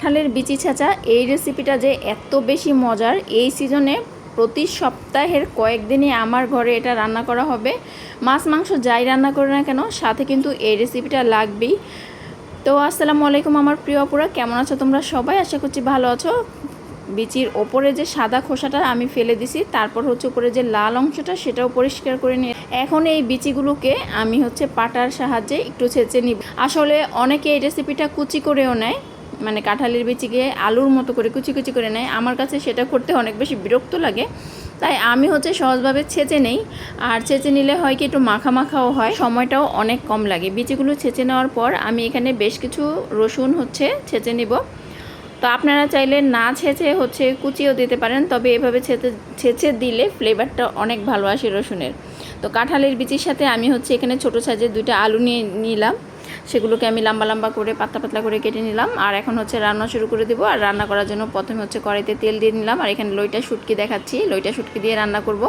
কাঁঠালের বিচি ছাঁচা। এই রেসিপিটা যে এত বেশি মজার, এই সিজনে প্রতি সপ্তাহের কয়েকদিনই আমার ঘরে এটা রান্না করা হবে। মাছ, মাংস যাই রান্না করে না কেন, সাথে কিন্তু এই রেসিপিটা লাগবেই। তো আসসালামু আলাইকুম আমার প্রিয় অপুরা কেমন আছো তোমরা সবাই? আশা করছি ভালো আছো। বিচির ওপরে যে সাদা খোসাটা আমি ফেলে দিছি, তারপর হচ্ছে উপরে যে লাল অংশটা, সেটাও পরিষ্কার করে নিয়ে এখন এই বিচিগুলোকে আমি হচ্ছে পাটার সাহায্যে একটু ছেঁচে নিব। আসলে অনেকে এই রেসিপিটা কুচি করেও নেয় মানে কাঁঠালের বিচিকে আলুর মতো করে কুচি কুচি করে নেয়। আমার কাছে সেটা করতে অনেক বেশি বিরক্ত লাগে। তাই আমি হচ্ছে সহজভাবে ছেঁচে নেই। আর ছেঁচে নিলে হয় কি একটু মাখা মাখাও হয়। সময়টাও অনেক কম লাগে। বিচিগুলো ছেঁচে নেওয়ার পর আমি এখানে বেশ কিছু রসুন হচ্ছে ছেঁচে নিব। তো আপনারা চাইলে না ছেঁচে হচ্ছে কুচিও দিতে পারেন। তবে এভাবে ছেঁচে ছেঁচে দিলে ফ্লেভারটা অনেক ভালো আসে রসুনের। তো কাঁঠালের বিচির সাথে আমি হচ্ছে এখানে ছোটো সাইজের দুইটা আলু নিয়ে নিলাম। সেগুলোকে আমি লম্বা লম্বা করে, পাতলা পাতলা করে কেটে নিলাম। আর এখন হচ্ছে রান্না শুরু করে দেবো। আর রান্না করার জন্য প্রথমে হচ্ছে কড়াইতে তেল দিয়ে নিলাম। আর এখানে লইটা শুটকি দেখাচ্ছি। লইটা শুটকি দিয়ে রান্না করব।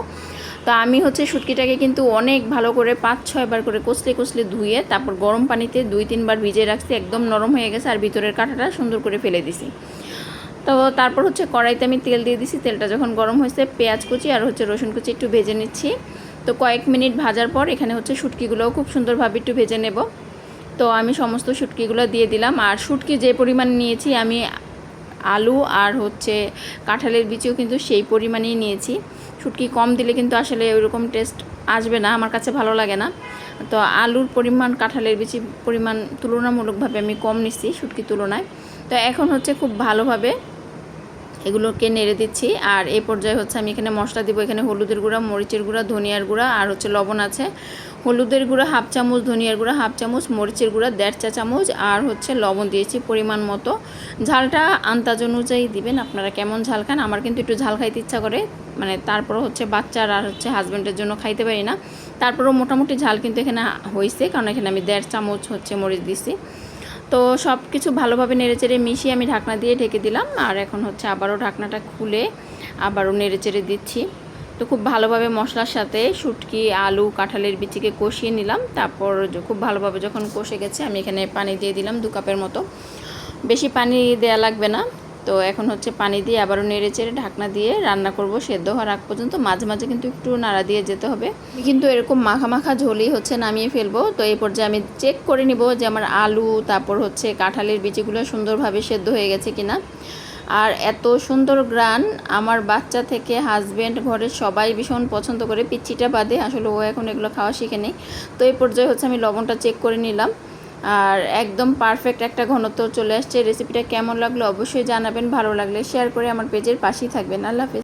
তো আমি হচ্ছে শুটকিটাকে কিন্তু অনেক ভালো করে পাঁচ ছয়বার করে কষলে কষলে ধুয়ে তারপর গরম পানিতে দুই তিনবার ভিজে রাখছি। একদম নরম হয়ে গেছে। আর ভিতরের কাঁটাটা সুন্দর করে ফেলে দিছি। তো তারপর হচ্ছে কড়াইতে আমি তেল দিয়ে দিছি। তেলটা যখন গরম হয়েছে, পেঁয়াজ কুচি আর হচ্ছে রসুন কুচি একটু ভেজে নিচ্ছি। তো কয়েক মিনিট ভাজার পর এখানে হচ্ছে শুটকিগুলোও খুব সুন্দরভাবে একটু ভেজে নেব। তো আমি সমস্ত শুটকিগুলো দিয়ে দিলাম। আর শুটকি যে পরিমাণ নিয়েছি, আমি আলু আর হচ্ছে কাঁঠালের বিচিও কিন্তু সেই পরিমাণেই নিয়েছি। শুটকি কম দিলে কিন্তু আসলে ওইরকম টেস্ট আসবে না, আমার কাছে ভালো লাগে না। তো আলুর পরিমাণ, কাঁঠালের বিচি পরিমাণ তুলনামূলকভাবে আমি কম নিচ্ছি শুটকি তুলনায়। তো এখন হচ্ছে খুব ভালোভাবে এগুলোকে নেড়ে দিচ্ছি। আর এই পর্যায়ে হচ্ছে আমি এখানে মশলা দিব। এখানে হলুদের গুঁড়া, মরিচের গুঁড়া, ধনিয়ার গুঁড়া, আর হচ্ছে লবণ আছে। হলুদের গুঁড়া হাফ চামচ, ধনিয়ার গুঁড়া হাফ চামচ, মরিচের গুঁড়া দেড় চা চামচ, আর হচ্ছে লবণ দিয়েছি পরিমাণ মতো। ঝালটা আন্দাজ অনুযায়ী দিবেন আপনারা কেমন ঝাল খান। আমার কিন্তু একটু ঝাল খাইতে ইচ্ছা করে। মানে তারপরও হচ্ছে বাচ্চার আর হচ্ছে হাজব্যান্ডের জন্য খাইতে পারি না। তারপরেও মোটামুটি ঝাল কিন্তু এখানে হয়েছে কারণ এখানে আমি দেড় চামচ হচ্ছে মরিচ দিছি। তো সব কিছু ভালোভাবে নেড়েচেড়ে মিশিয়ে আমি ঢাকনা দিয়ে ঢেকে দিলাম, আর এখন হচ্ছে আবারও ঢাকনাটা খুলে আবারও নেড়েচেড়ে দিচ্ছি। তো খুব ভালোভাবে মশলার সাথে শুটকি, আলু, কাঁঠালের বিচিকে কষিয়ে নিলাম, তারপর খুব ভালোভাবে যখন কষে গেছে, আমি এখানে পানি দিয়ে দিলাম দু কাপের মতো। বেশি পানি দেয়া লাগবে না তো এখন হচ্ছে পানি দিয়ে আবারও নেড়ে চেড়ে ঢাকনা দিয়ে রান্না করব। সেদ্ধ হওয়ার আগ পর্যন্ত মাঝে মাঝে কিন্তু একটু নাড়া দিয়ে যেতে হবে। কিন্তু এরকম মাখা মাখা ঝোলই হচ্ছে নামিয়ে ফেলব। তো এই পর্যায়ে আমি চেক করে নিব যে আমার আলু, তারপর হচ্ছে কাঁঠালের বিচিগুলো সুন্দরভাবে সেদ্ধ হয়ে গেছে কিনা। আর এত সুন্দর গ্রান, আমার বাচ্চা থেকে হাজব্যান্ড ঘরের সবাই ভীষণ পছন্দ করে। পিচ্ছিটা বাদে আসলে ও এখন এগুলো খাওয়া শিখে নেই। তো এই পর্যায়ে হচ্ছে আমি লবণটা চেক করে নিলাম। আর একদম পারফেক্ট একটা ঘনত্ব চলে আসছে। রেসিপিটা কেমন লাগল অবশ্যই জানাবেন, ভালো লাগলে শেয়ার করে আমার পেজের পাশেই থাকবেন। আল্লাহ হাফেজ।